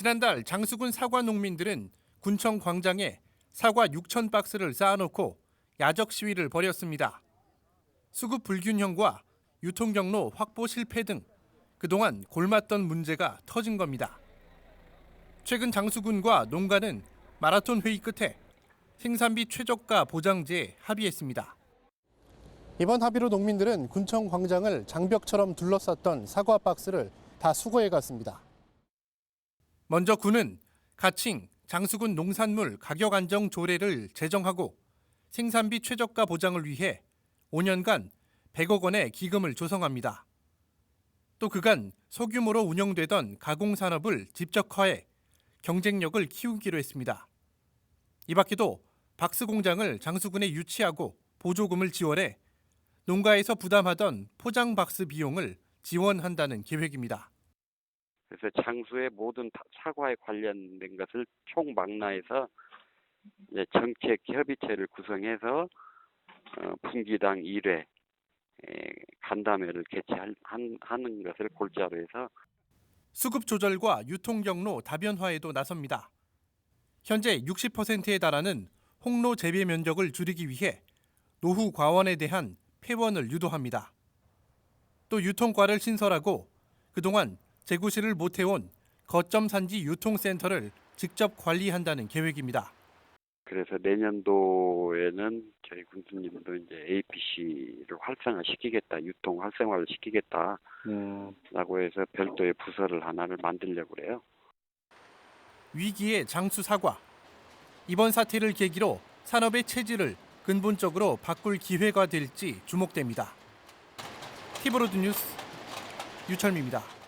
지난달 장수군 사과 농민들은 군청 광장에 사과 6천 박스를 쌓아놓고 야적 시위를 벌였습니다. 수급 불균형과 유통 경로 확보 실패 등 그동안 골맞던 문제가 터진 겁니다. 최근 장수군과 농가는 마라톤 회의 끝에 생산비 최저가 보장제에 합의했습니다. 이번 합의로 농민들은 군청 광장을 장벽처럼 둘러쌌던 사과 박스를 다 수거해 갔습니다. 먼저 군은 가칭 장수군 농산물 가격 안정 조례를 제정하고 생산비 최저가 보장을 위해 5년간 100억 원의 기금을 조성합니다. 또 그간 소규모로 운영되던 가공산업을 집적화해 경쟁력을 키우기로 했습니다. 이 밖에도 박스 공장을 장수군에 유치하고 보조금을 지원해 농가에서 부담하던 포장 박스 비용을 지원한다는 계획입니다. 그래서 장수의 모든 다- 사과에 관련된 것을 총망라해서 정책 협의체를 구성해서 어, 분기당 1회 간담회를 개최하는 것을 골자로 해서 수급 조절과 유통 경로 다변화에도 나섭니다. 현재 60%에 달하는 홍로 재배 면적을 줄이기 위해 노후 과원에 대한 폐원을 유도합니다. 또 유통과를 신설하고 그동안 재구시를 못해온 거점 산지 유통센터를 직접 관리한다는 계획입니다. 그래서 내년도에는 저희 군수님도 이제 APC를 활성화시키겠다, 유통 활성화를 시키겠다라고 해서 별도의 부서를 하나를 만들려고 그래요. 위기의 장수 사과. 이번 사태를 계기로 산업의 체질을 근본적으로 바꿀 기회가 될지 주목됩니다. 티브로드 뉴스 유철미입니다.